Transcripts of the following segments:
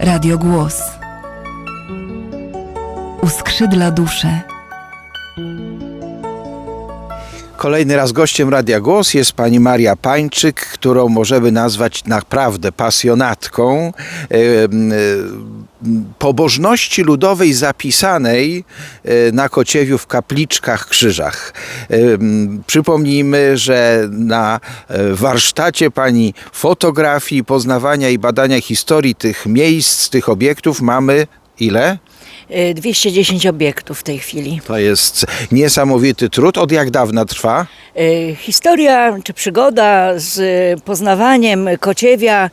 Radio Głos. Uskrzydla duszę. Kolejny raz gościem Radia Głos jest pani Maria Pańczyk, którą możemy nazwać naprawdę pasjonatką e, e, pobożności ludowej zapisanej e, na Kociewiu w kapliczkach krzyżach. E, Przypomnijmy, że na e, warsztacie pani fotografii, poznawania i badania historii tych miejsc, tych obiektów mamy ile? Y, 210 obiektów w tej chwili. To jest niesamowity trud. Od jak dawna trwa? Historia czy przygoda z poznawaniem Kociewia,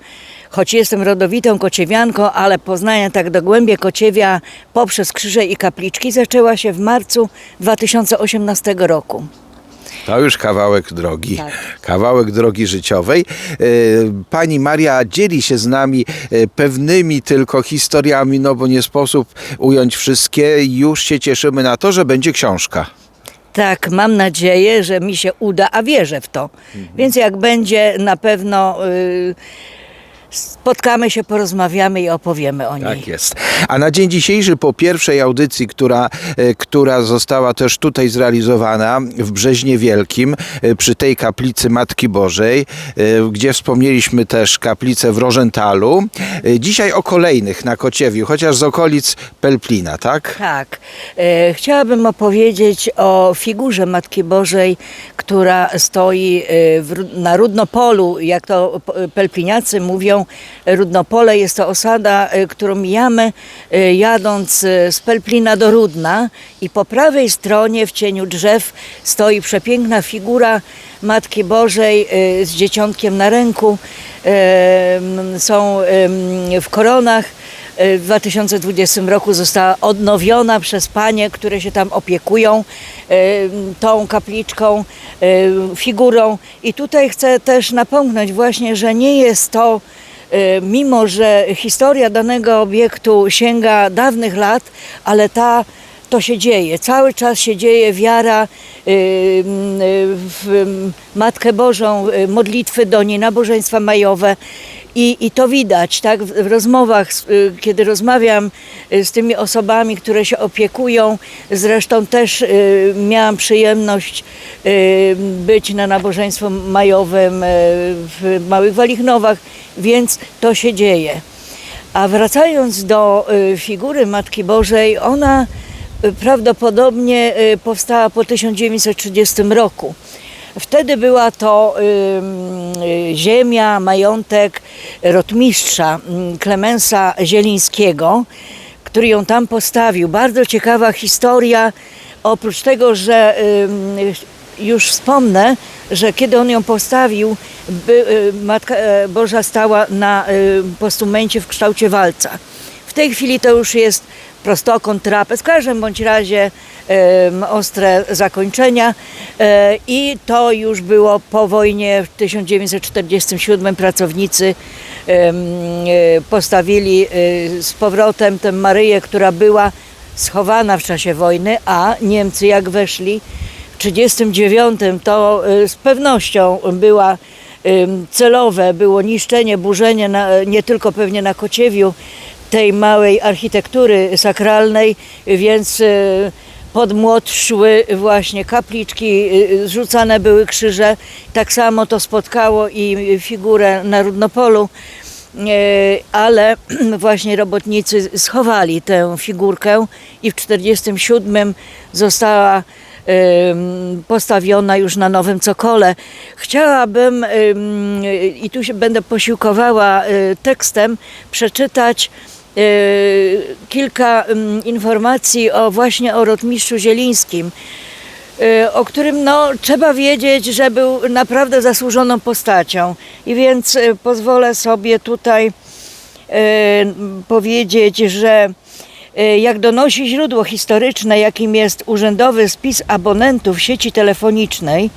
choć jestem rodowitą kociewianką, ale poznanie tak dogłębnie Kociewia poprzez krzyże i kapliczki zaczęła się w marcu 2018 roku. To już kawałek drogi, Tak. kawałek drogi życiowej. E, Pani Maria dzieli się z nami e, pewnymi tylko historiami, no bo nie sposób ująć wszystkie. Już się cieszymy na to, że będzie książka. Tak, mam nadzieję, że mi się uda, a wierzę w to. Więc jak będzie, na pewno y, spotkamy się, porozmawiamy i opowiemy o niej. Tak jest. A na dzień dzisiejszy, po pierwszej audycji, która, e, która została też tutaj zrealizowana w Brzeźnie Wielkim, e, przy tej kaplicy Matki Bożej, e, gdzie wspomnieliśmy też kaplicę w Rożentalu. E, Dzisiaj o kolejnych na Kociewiu, chociaż z okolic Pelplina, tak? Tak. E, chciałabym opowiedzieć o figurze Matki Bożej, która stoi e, w, Ru- na Rudnopolu, jak to p- pelpliniacy mówią. Rudnopole jest to osada, e, którą mijamy e, jadąc e, z Pelplina do Rudna i po prawej stronie w cieniu drzew stoi przepiękna figura Matki Bożej z dzieciątkiem na ręku. Są w koronach. W 2020 roku została odnowiona przez panie, które się tam opiekują tą kapliczką, figurą. I tutaj chcę też napomknąć właśnie, że nie jest to, mimo że historia danego obiektu sięga dawnych lat, ale ta to się dzieje. Cały czas się dzieje wiara y, y, w y, Matkę Bożą, y, modlitwy do niej, nabożeństwa majowe. I, I to widać, tak, w, rozmowach, y, kiedy rozmawiam y, z tymi osobami, które się opiekują. Zresztą też y, miałam przyjemność być na nabożeństwie majowym w Małych Walichnowach, więc to się dzieje. A wracając do figury Matki Bożej, ona prawdopodobnie powstała po 1930 roku. Wtedy była to ziemia, majątek rotmistrza mm, Klemensa Zielińskiego, który ją tam postawił. Bardzo ciekawa historia. Oprócz tego, że już wspomnę, że kiedy on ją postawił, y, Matka e, Boża stała na postumencie w kształcie walca. W tej chwili to już jest prostokąt, trapez, w każdym bądź razie ostre zakończenia e, i to już było po wojnie w 1947 pracownicy postawili e, z powrotem tę Maryję, która była schowana w czasie wojny, a Niemcy jak weszli w 1939 to e, z pewnością była celowe było niszczenie, burzenie na, nie tylko pewnie na Kociewiu tej małej architektury sakralnej, więc pod młot szły właśnie kapliczki, y, zrzucane były krzyże. Tak samo to spotkało i figurę na Rudnopolu, y, ale właśnie robotnicy schowali tę figurkę i w 1947 została postawiona już na nowym cokole. Chciałabym, ym, i tu się będę posiłkowała y, tekstem, przeczytać y, kilka ym, informacji o właśnie o rotmistrzu Zielińskim, y, o którym no, trzeba wiedzieć, że był naprawdę zasłużoną postacią. I więc y, pozwolę sobie tutaj powiedzieć, że jak donosi źródło historyczne, jakim jest urzędowy spis abonentów sieci telefonicznej,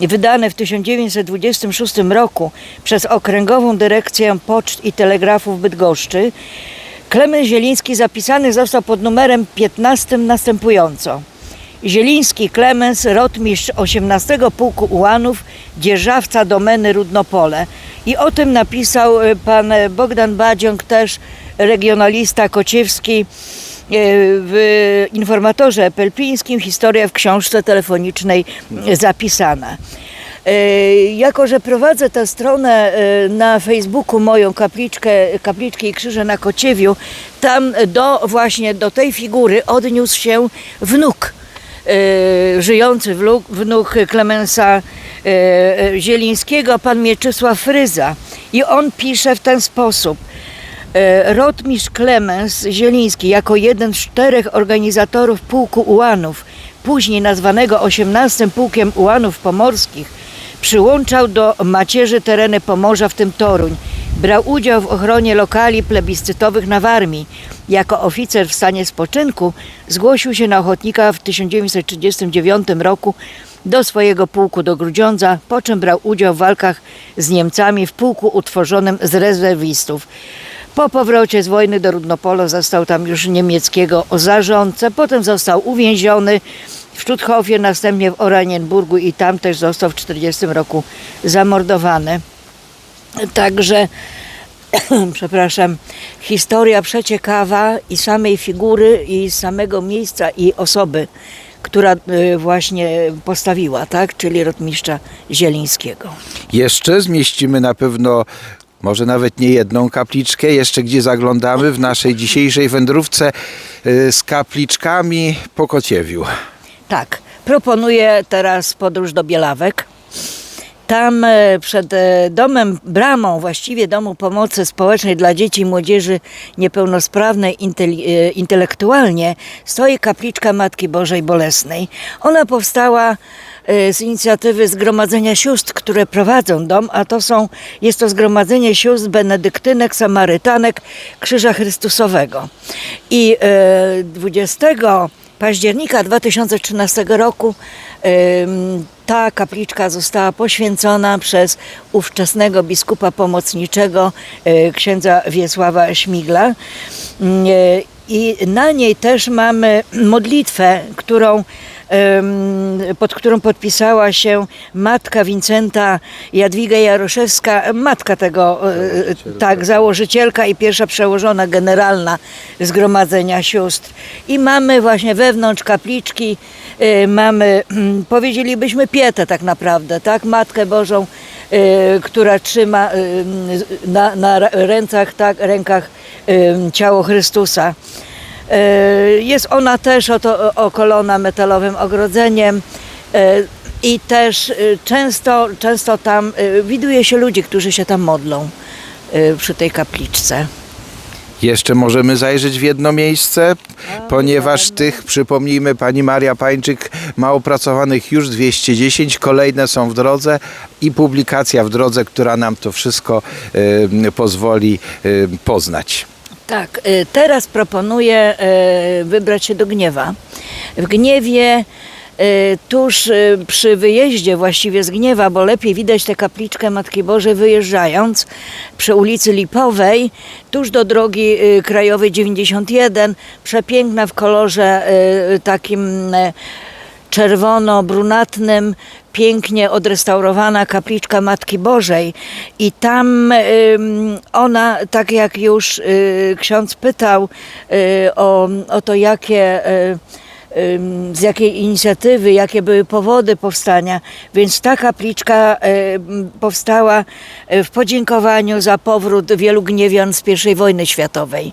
wydany w 1926 roku przez Okręgową Dyrekcję Poczt i Telegrafów Bydgoszczy, Klemens Zieliński zapisany został pod numerem 15 następująco. Zieliński Klemens, rotmistrz 18 Pułku Ułanów, dzierżawca domeny Rudnopole. I o tym napisał e, pan Bogdan Badziąg, też regionalista kociewski, e, w informatorze pelpińskim, historia w książce telefonicznej zapisana. E, Jako, że prowadzę tę stronę e, na Facebooku moją kapliczkę, kapliczki i krzyże na Kociewiu, tam do właśnie do tej figury odniósł się wnuk, e, żyjący wnuk, Klemensa Zielińskiego, pan Mieczysław Fryza. I on pisze w ten sposób. Rotmistrz Klemens Zieliński jako jeden z czterech organizatorów Pułku Ułanów, później nazwanego 18 Pułkiem Ułanów Pomorskich, przyłączał do macierzy tereny Pomorza, w tym Toruń. Brał udział w ochronie lokali plebiscytowych na Warmii. Jako oficer w stanie spoczynku zgłosił się na ochotnika w 1939 roku do swojego pułku do Grudziądza, po czym brał udział w walkach z Niemcami w pułku utworzonym z rezerwistów. Po powrocie z wojny do Rudnopolo został tam już niemieckiego zarządcę, potem został uwięziony w Stutthofie, następnie w Oranienburgu i tam też został w 1940 roku zamordowany. Także, przepraszam, historia przeciekawa i samej figury, i samego miejsca, i osoby, która y, właśnie postawiła, tak? czyli rotmistrza Zielińskiego. Jeszcze zmieścimy na pewno może nawet nie jedną kapliczkę, jeszcze gdzie zaglądamy w naszej dzisiejszej wędrówce y, z kapliczkami po Kociewiu. Tak, proponuję teraz podróż do Bielawek. Tam e, przed e, domem, bramą właściwie Domu Pomocy Społecznej dla Dzieci i Młodzieży Niepełnosprawnej e, intelektualnie stoi kapliczka Matki Bożej Bolesnej. Ona powstała z inicjatywy Zgromadzenia Sióstr, które prowadzą dom, a to są, jest to Zgromadzenie Sióstr Benedyktynek, Samarytanek Krzyża Chrystusowego. I e, 20 października 2013 roku ta kapliczka została poświęcona przez ówczesnego biskupa pomocniczego y, księdza Wiesława Śmigla. Mm, I na niej też mamy modlitwę, którą pod którą podpisała się matka Wincenta Jadwiga Jaroszewska, matka tego, y, tak, założycielka i pierwsza przełożona generalna Zgromadzenia Sióstr. I mamy właśnie wewnątrz kapliczki, y, mamy, powiedzielibyśmy pietę tak naprawdę, tak, Matkę Bożą, która trzyma y, na, na rękach, tak, rękach y, ciało Chrystusa. E, Jest ona też oto, okolona metalowym ogrodzeniem e, i też e, często, często tam e, widuje się ludzi, którzy się tam modlą e, przy tej kapliczce. Jeszcze możemy zajrzeć w jedno miejsce, ponieważ tych, przypomnijmy, pani Maria Pańczyk ma opracowanych już 210, kolejne są w drodze i publikacja w drodze, która nam to wszystko y, pozwoli y, poznać. Tak, e, teraz proponuję e, wybrać się do Gniewa. W Gniewie tuż e, przy wyjeździe właściwie z Gniewa, bo lepiej widać tę kapliczkę Matki Bożej wyjeżdżając przy ulicy Lipowej, tuż do drogi e, krajowej 91, przepiękna w kolorze e, takim e, czerwono-brunatnym, pięknie odrestaurowana kapliczka Matki Bożej. I tam ona, tak jak już ksiądz pytał o, o to, jakie. Y, z jakiej inicjatywy, jakie były powody powstania, więc ta kapliczka powstała y, w podziękowaniu za powrót wielu gniewian z I wojny światowej.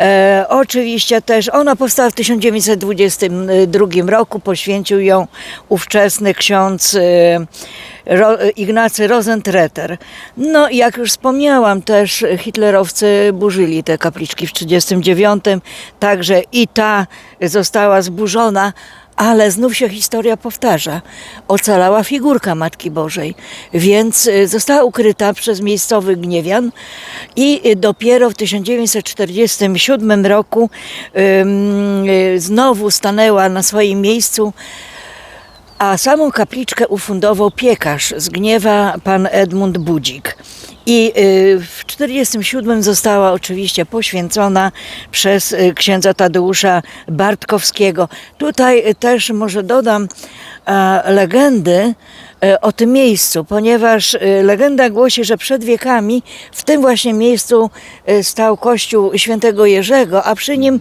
E, oczywiście też ona powstała w 1922 roku, poświęcił ją ówczesny ksiądz y, Ro, Ignacy Rosentreter. No jak już wspomniałam, też hitlerowcy burzyli te kapliczki w 1939, także i ta została zburzona, ale znów się historia powtarza. Ocalała figurka Matki Bożej, więc y, została ukryta przez miejscowych gniewian i y, dopiero w 1947 roku ym, y, znowu stanęła na swoim miejscu a samą kapliczkę ufundował piekarz z Gniewa, pan Edmund Budzik. I y, w 1947 została oczywiście poświęcona przez y, księdza Tadeusza Bartkowskiego. Tutaj y, też może dodam legendy o tym miejscu, ponieważ legenda głosi, że przed wiekami w tym właśnie miejscu stał kościół świętego Jerzego, a przy nim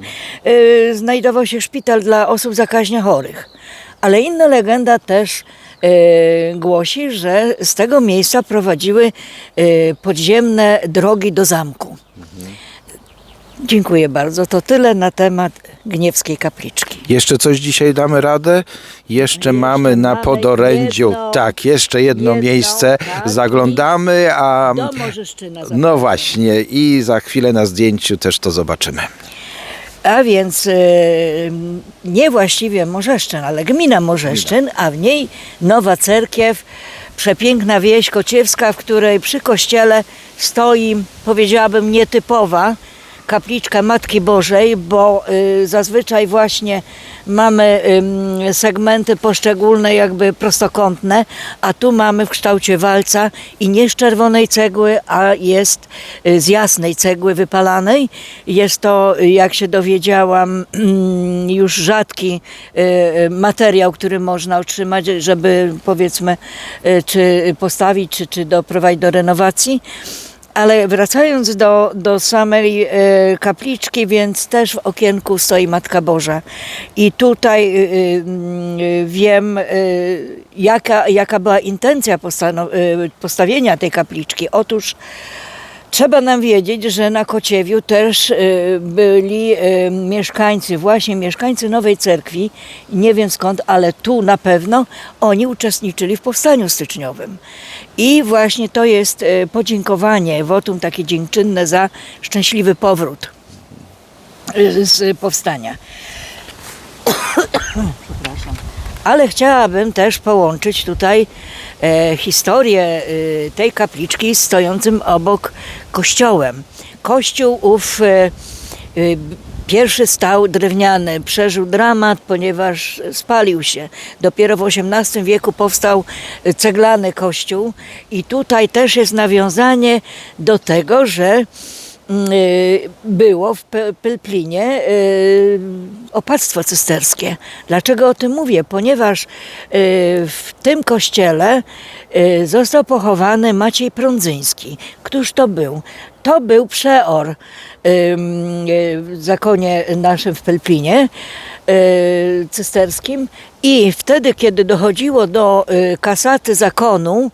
znajdował się szpital dla osób zakaźnie chorych. Ale inna legenda też e, głosi, że z tego miejsca prowadziły e, podziemne drogi do zamku. Dziękuję bardzo. To tyle na temat Gniewskiej Kapliczki. Jeszcze coś dzisiaj damy radę? Jeszcze, mamy na Podorędziu, jedno- tak, jeszcze jedno, jedno, miejsce. tak, Zaglądamy, a Do Morzyszczyna. no właśnie i za chwilę na zdjęciu też to zobaczymy. A więc e, nie właściwie Morzeszczyn, ale gmina Morzeszczyn, a w niej nowa cerkiew, przepiękna wieś Kociewska, w której przy kościele stoi, powiedziałabym, nietypowa kapliczka Matki Bożej, bo y, zazwyczaj właśnie mamy segmenty poszczególne jakby prostokątne, a tu mamy w kształcie walca i nie z czerwonej cegły, a jest y, z jasnej cegły wypalanej. Jest to, jak się dowiedziałam, już rzadki y, materiał, który można otrzymać, żeby powiedzmy, czy postawić, czy, czy doprowadzić do renowacji. Ale wracając do, do samej e, kapliczki, więc też w okienku stoi Matka Boża. I tutaj e, e, wiem, e, jaka, jaka była intencja postawienia tej kapliczki. Otóż Trzeba nam wiedzieć, że na Kociewiu też e, byli e, mieszkańcy, właśnie mieszkańcy Nowej Cerkwi, nie wiem skąd, ale tu na pewno oni uczestniczyli w powstaniu styczniowym. I właśnie to jest e, podziękowanie, wotum takie dziękczynne za szczęśliwy powrót z powstania. Ale chciałabym też połączyć tutaj e, historię e, tej kapliczki z stojącym obok kościołem. Kościół ów e, e, pierwszy stał drewniany, przeżył dramat, ponieważ spalił się. Dopiero w XVIII wieku powstał e, ceglany kościół i tutaj też jest nawiązanie do tego, że było w Pe- Pelplinie y, opactwo cysterskie. Dlaczego o tym mówię? Ponieważ y, w tym kościele y, został pochowany Maciej Prądzyński. Któż to był? To był przeor y, w zakonie naszym w Pelplinie y, cysterskim i wtedy, kiedy dochodziło do y, kasaty zakonu,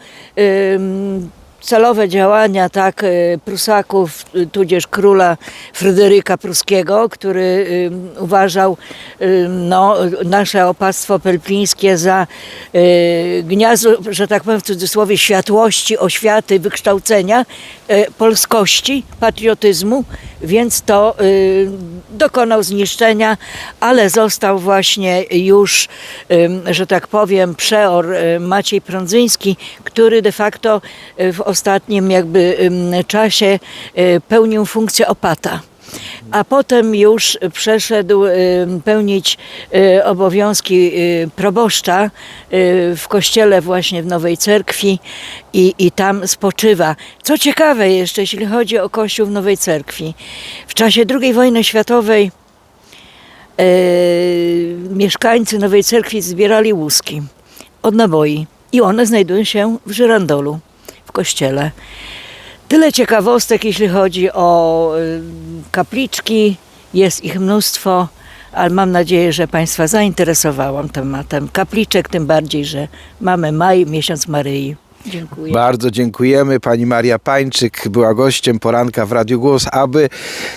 celowe działania tak y, Prusaków, y, tudzież króla Fryderyka Pruskiego, który y, uważał no, nasze opactwo pelpińskie za gniazdo, że tak powiem w cudzysłowie, światłości, oświaty, wykształcenia, polskości, patriotyzmu, więc to dokonał zniszczenia, ale został właśnie już, że tak powiem, przeor Maciej Prądzyński, który de facto w ostatnim jakby czasie y, pełnił funkcję opata. A potem już przeszedł pełnić y, obowiązki y, proboszcza w kościele właśnie w Nowej Cerkwi i, i tam spoczywa. Co ciekawe jeszcze, jeśli chodzi o kościół w Nowej Cerkwi, w czasie II wojny światowej e, mieszkańcy Nowej Cerkwi zbierali łuski od naboi i one znajdują się w żyrandolu, w kościele. Tyle ciekawostek, jeśli chodzi o y, kapliczki, jest ich mnóstwo, ale mam nadzieję, że Państwa zainteresowałam tematem kapliczek, tym bardziej, że mamy maj, miesiąc Maryi. Dziękuję. Bardzo dziękujemy. Pani Maria Pańczyk była gościem poranka w Radiu Głos, aby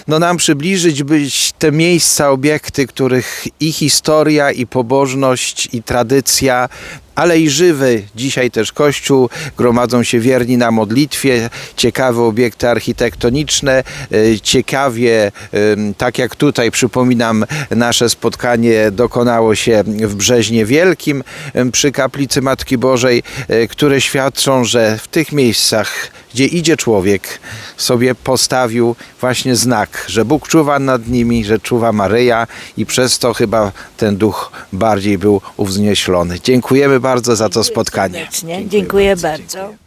no, nam przybliżyć być te miejsca, obiekty, których i historia, i pobożność, i tradycja ale i żywy. Dzisiaj też Kościół, gromadzą się wierni na modlitwie, ciekawe obiekty architektoniczne, e, ciekawie, em, tak jak tutaj przypominam, nasze spotkanie dokonało się w Brzeźnie Wielkim em, przy kaplicy Matki Bożej, e, które świadczą, że w tych miejscach, gdzie idzie człowiek, sobie postawił właśnie znak, że Bóg czuwa nad nimi, że czuwa Maryja i przez to chyba ten duch bardziej był uwznieślony. Dziękujemy bardzo za to spotkanie. Serdecznie. Dziękuję bardzo.